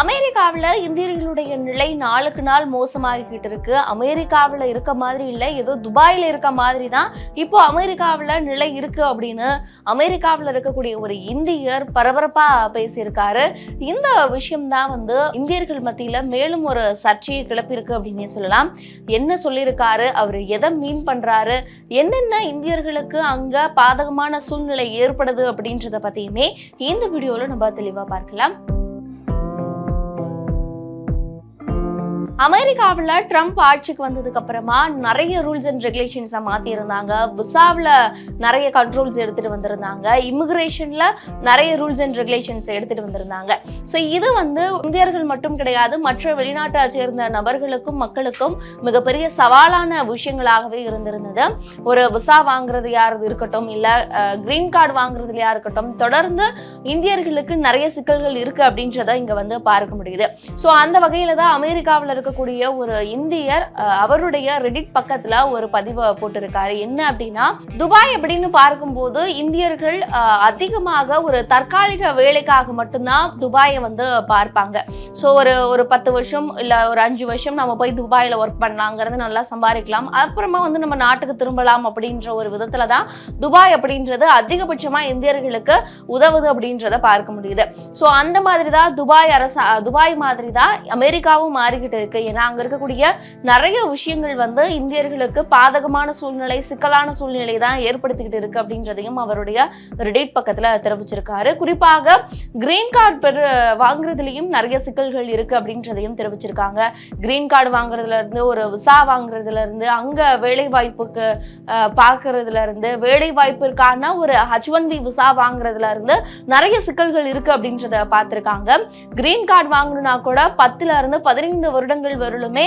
அமெரிக்காவில் இந்தியர்களுடைய நிலை நாளுக்கு நாள் மோசமாகிக்கிட்டு இருக்கு. அமெரிக்காவில் இருக்க மாதிரி இல்லை. ஏதோ துபாயில் இருக்க மாதிரி தான் இப்போ அமெரிக்காவில் நிலை இருக்கு அப்படின்னு அமெரிக்காவில் இருக்கக்கூடிய ஒரு இந்தியர் பரபரப்பா பேசியிருக்காரு. இந்த விஷயம்தான் வந்து இந்தியர்கள் மத்தியில் மேலும் ஒரு சர்ச்சையை கிளப்பியிருக்கு அப்படின்னே சொல்லலாம். என்ன சொல்லியிருக்காரு? அவர் எதை மீன் பண்றாரு? என்னென்ன இந்தியர்களுக்கு அங்க பாதகமான சூழ்நிலை ஏற்படுது அப்படின்றத பத்தியுமே இந்த வீடியோவில் நம்ம தெளிவாக பார்க்கலாம். அமெரிக்காவில் ட்ரம்ப் ஆட்சிக்கு வந்ததுக்கு அப்புறமா நிறைய ரூல்ஸ் அண்ட் ரெகுலேஷன்ஸை மாற்றியிருந்தாங்க விசாவில் நிறைய கண்ட்ரோல்ஸ் எடுத்துட்டு வந்திருந்தாங்க. இமிக்ரேஷனில் நிறைய ரூல்ஸ் அண்ட் ரெகுலேஷன்ஸ் எடுத்துட்டு வந்திருந்தாங்க. ஸோ இது வந்து இந்தியர்கள் மட்டும் கிடையாது மற்ற வெளிநாட்டை சேர்ந்த நபர்களுக்கும் மக்களுக்கும் மிகப்பெரிய சவாலான விஷயங்களாகவே இருந்திருந்தது. ஒரு விசா வாங்குறது யார் இருக்கட்டும் இல்லை கிரீன் கார்டு வாங்குறதுலையா இருக்கட்டும் தொடர்ந்து இந்தியர்களுக்கு நிறைய சிக்கல்கள் இருக்குது அப்படின்றத இங்கே வந்து பார்க்க முடியுது. ஸோ அந்த வகையில் தான் அமெரிக்காவில் இருக்கக்கூடிய ஒரு இந்தியர் அவருடைய ரெடிட் பக்கத்துல ஒரு பதிவை போட்டிருக்காரு. என்ன அப்படின்னா துபாய் அப்படின்னு பார்க்கும்போது இந்தியர்கள் அதிகமாக ஒரு தற்காலிக வேலைக்காக மட்டும்தான் துபாயை வந்து பார்ப்பாங்க. ஸோ ஒரு ஒரு பத்து வருஷம் இல்ல ஒரு அஞ்சு வருஷம் நம்ம போய் துபாயில ஒர்க் பண்ணலாங்கிறது நல்லா சம்பாதிக்கலாம். அப்புறமா வந்து நம்ம நாட்டுக்கு திரும்பலாம் அப்படின்ற ஒரு விதத்துல தான் துபாய் அப்படின்றது அதிகபட்சமா இந்தியர்களுக்கு உதவுது அப்படின்றத பார்க்க முடியுது. ஸோ அந்த மாதிரி தான் துபாய் அரசு துபாய் மாதிரி தான் அமெரிக்காவும் மாறிக்கிட்டு இருக்கு. ஏன்னா அங்க இருக்கக்கூடிய நிறைய விஷயங்கள் வந்து இந்தியர்களுக்கு பாதகமான சூழ்நிலை சிக்கலான சூழ்நிலை தான் ஏற்படுத்திக்கிட்டு இருக்கு அப்படின்றதையும் அவருடைய ரெடிட் பக்கத்துல தெரிவிச்சிருக்காரு. குறிப்பாக கிரீன் கார்டு பெரு வாங்குறதுலயும் நிறைய சிக்கல்கள் இருக்கு அப்படின்றதையும் தெரிவிச்சிருக்காங்க. கிரீன் கார்டு வாங்குறதுல இருந்து ஒரு விசா வாங்குறதுல இருந்து அங்க வேலை வாய்ப்புக்கு பாக்குறதுல இருந்து வேலை வாய்ப்பிற்கான ஒரு ஹச் ஒன் பி விசா வாங்குறதுல இருந்து நிறைய சிக்கல்கள் இருக்கு அப்படின்றத பார்த்திருக்காங்க. கிரீன் கார்டு வாங்கணும்னா கூட பத்துல இருந்து பதினைந்து வருடங்கள் வரலுமே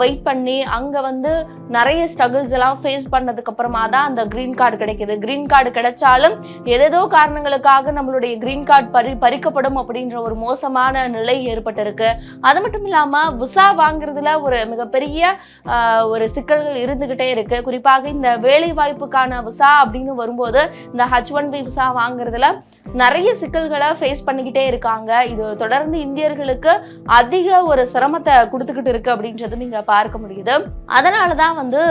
வெயிட் பண்ணி அங்கே வந்து நிறைய ஸ்ட்ரகிள்ஸ் எல்லாம் ஃபேஸ் பண்ணதுக்கு அப்புறமா தான் அந்த கிரீன் கார்டு கிடைக்குது. கிரீன் கார்டு கிடைச்சாலும் ஏதேதோ காரணங்களுக்காக நம்மளுடைய கிரீன் கார்டு பறி பறிக்கப்படும் அப்படின்ற ஒரு மோசமான நிலை ஏற்பட்டிருக்கு. அது மட்டும் இல்லாம விசா வாங்குறதுல ஒரு மிகப்பெரிய ஆஹ், ஒரு சிக்கல்கள் இருந்துகிட்டே இருக்கு. குறிப்பாக இந்த வேலை வாய்ப்புக்கான விசா அப்படின்னு வரும்போது இந்த ஹச் ஒன் பி விசா வாங்குறதுல நிறைய சிக்கல்களை ஃபேஸ் பண்ணிக்கிட்டே இருக்காங்க. இது தொடர்ந்து இந்தியர்களுக்கு அதிக ஒரு சிரமத்தை கொடுத்துக்கிட்டு இருக்கு அப்படின்றதும் இங்க பார்க்க முடியுது. அதனால தான் வந்து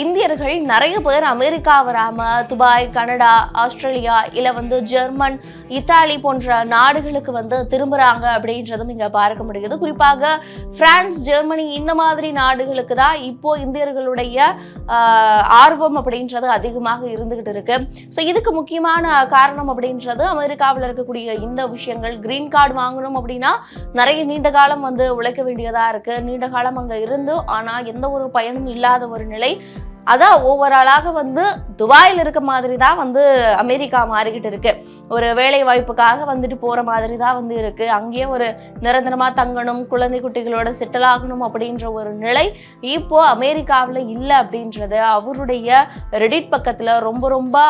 இந்தியர்கள் நிறைய பேர் அமெரிக்கா வராம துபாய் கனடா ஆஸ்திரேலியா இல்ல வந்து ஜெர்மன் இத்தாலி போன்ற நாடுகளுக்கு வந்து திரும்புறாங்க அப்படின்றதும் இங்க பார்க்க முடியுது. குறிப்பாக பிரான்ஸ் ஜெர்மனி இந்த மாதிரி நாடுகளுக்கு தான் இப்போ இந்தியர்களுடைய ஆர்வம் அப்படின்றது அதிகமாக இருந்துகிட்டு இருக்கு. ஸோ இதுக்கு முக்கியமான காரணம் அப்படின்றது அமெரிக்காவில் இருக்கக்கூடிய இந்த விஷயங்கள். கிரீன் கார்டு வாங்கணும் அப்படின்னா நிறைய நீண்ட காலம் வந்து உழைக்க வேண்டியதா இருக்கு. நீண்ட காலம் அங்க இருந்து ஆனா எந்த ஒரு பயனும் இல்லாத ஒரு நிலை அதான் ஓவராலாக வந்து துபாயில் இருக்க மாதிரி தான் வந்து அமெரிக்கா மாறிக்கிட்டு இருக்கு. ஒரு வேலை வாய்ப்புக்காக வந்துட்டு போற மாதிரி தான் வந்து இருக்கு. அங்கேயே ஒரு நிரந்தரமா தங்கணும் குழந்தை குட்டிகளோட செட்டில் ஆகணும் அப்படின்ற ஒரு நிலை இப்போ அமெரிக்காவில் இல்லை அப்படின்றது அவருடைய ரெடிட் பக்கத்தில் ரொம்ப ரொம்ப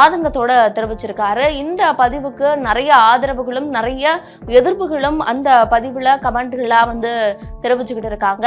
ஆதங்கத்தோட தெரிவிச்சிருக்காரு. இந்த பதிவுக்கு நிறைய ஆதரவுகளும் நிறைய எதிர்ப்புகளும் அந்த பதிவில் கமெண்ட்களாக வந்து தெரிவிச்சுக்கிட்டு இருக்காங்க.